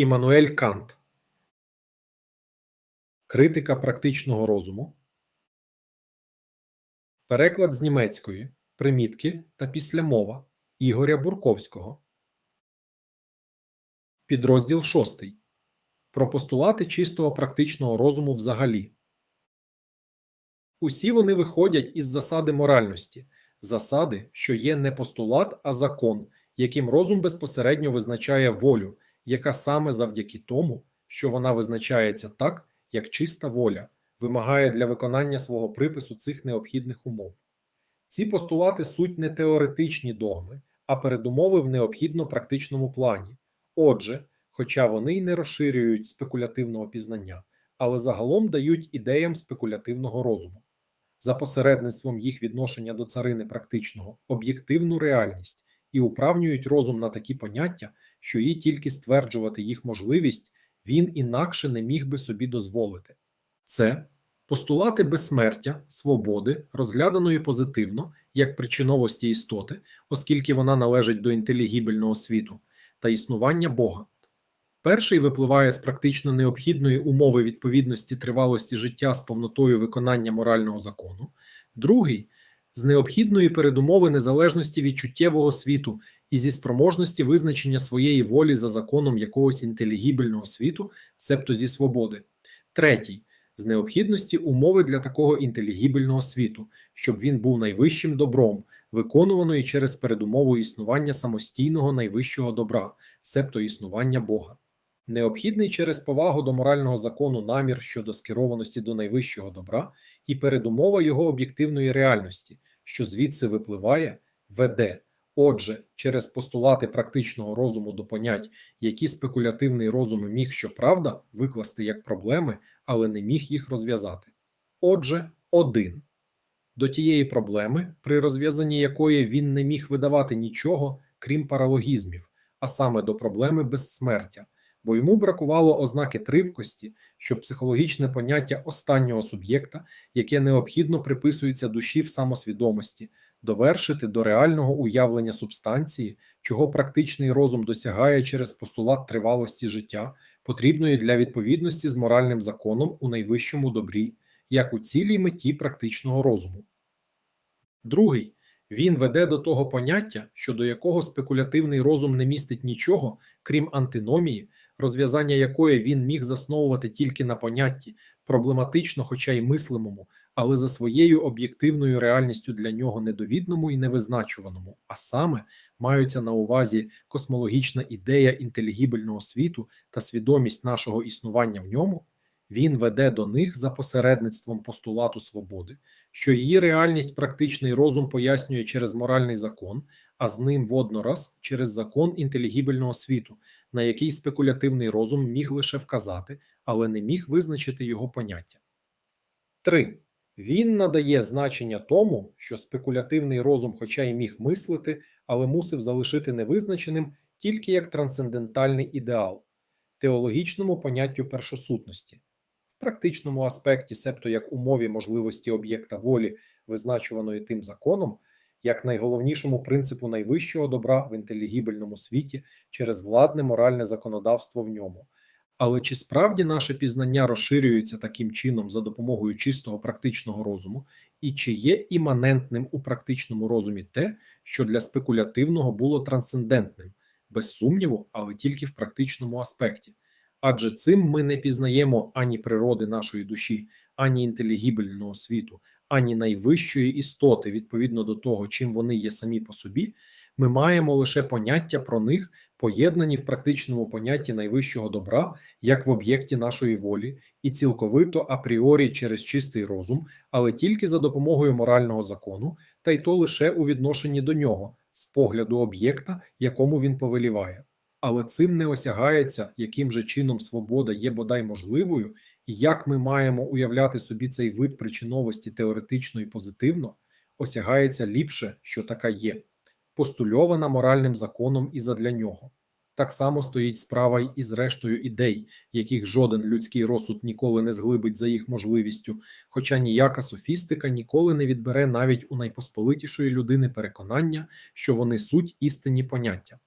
Іммануель Кант. Критика практичного розуму. Переклад з німецької. Примітки та післямова Ігоря Бурковського. Підрозділ 6. Про постулати чистого практичного розуму взагалі. Усі вони виходять із засади моральності, засади, що є не постулат, а закон, яким розум безпосередньо визначає волю, яка саме завдяки тому, що вона визначається так, як чиста воля, вимагає для виконання свого припису цих необхідних умов. Ці постулати суть не теоретичні догми, а передумови в необхідно практичному плані. Отже, хоча вони й не розширюють спекулятивного пізнання, але загалом дають ідеям спекулятивного розуму. За посередництвом їх відношення до царини практичного об'єктивну реальність і управнюють розум на такі поняття, що їй тільки стверджувати їх можливість він інакше не міг би собі дозволити. Це постулати безсмертя, свободи, розгляданої позитивно як причиновості істоти, оскільки вона належить до інтелігібельного світу, та існування Бога. Перший випливає з практично необхідної умови відповідності тривалості життя з повнотою виконання морального закону, другий з необхідної передумови незалежності від чуттєвого світу і зі спроможності визначення своєї волі за законом якогось інтелігібельного світу, себто зі свободи, третій з необхідності умови для такого інтелігібельного світу, щоб він був найвищим добром, виконуваної через передумову існування самостійного найвищого добра, себто існування Бога. Необхідний через повагу до морального закону намір щодо скерованості до найвищого добра і передумова його об'єктивної реальності, що звідси випливає, веде. Отже, через постулати практичного розуму до понять, які спекулятивний розум міг, щоправда, викласти як проблеми, але не міг їх розв'язати. Отже, один. До тієї проблеми, при розв'язанні якої він не міг видавати нічого, крім паралогізмів, а саме до проблеми безсмертя, бо йому бракувало ознаки тривкості, що психологічне поняття останнього суб'єкта, яке необхідно приписується душі в самосвідомості, довершити до реального уявлення субстанції, чого практичний розум досягає через постулат тривалості життя, потрібної для відповідності з моральним законом у найвищому добрі, як у цілій меті практичного розуму. Другий він веде до того поняття, щодо якого спекулятивний розум не містить нічого, крім антиномії, розв'язання якої він міг засновувати тільки на понятті, проблематично, хоча й мислимому, але за своєю об'єктивною реальністю для нього недовідному і невизначуваному, а саме маються на увазі космологічна ідея інтелігібельного світу та свідомість нашого існування в ньому. Він веде до них за посередництвом постулату свободи, що її реальність практичний розум пояснює через моральний закон, а з ним воднораз через закон інтелігібельного світу, на який спекулятивний розум міг лише вказати, але не міг визначити його поняття. 3. Він надає значення тому, що спекулятивний розум, хоча й міг мислити, але мусив залишити невизначеним тільки як трансцендентальний ідеал, теологічному поняттю першосутності практичному аспекті, себто як умові можливості об'єкта волі, визначуваної тим законом, як найголовнішому принципу найвищого добра в інтелігібельному світі через владне моральне законодавство в ньому. Але чи справді наше пізнання розширюється таким чином за допомогою чистого практичного розуму, і чи є іманентним у практичному розумі те, що для спекулятивного було трансцендентним, без сумніву, але тільки в практичному аспекті? Адже цим ми не пізнаємо ані природи нашої душі, ані інтелігібельного світу, ані найвищої істоти відповідно до того, чим вони є самі по собі, ми маємо лише поняття про них, поєднані в практичному понятті найвищого добра, як в об'єкті нашої волі, і цілковито апріорі через чистий розум, але тільки за допомогою морального закону, та й то лише у відношенні до нього, з погляду об'єкта, якому він повеліває але цим не осягається, яким же чином свобода є бодай можливою, і як ми маємо уявляти собі цей вид причиновості теоретично і позитивно, осягається ліпше, що така є, постульована моральним законом і задля нього. Так само стоїть справа й із рештою ідей, яких жоден людський розсуд ніколи не зглибить за їх можливістю, хоча ніяка софістика ніколи не відбере навіть у найпосполитішої людини переконання, що вони суть істинні поняття.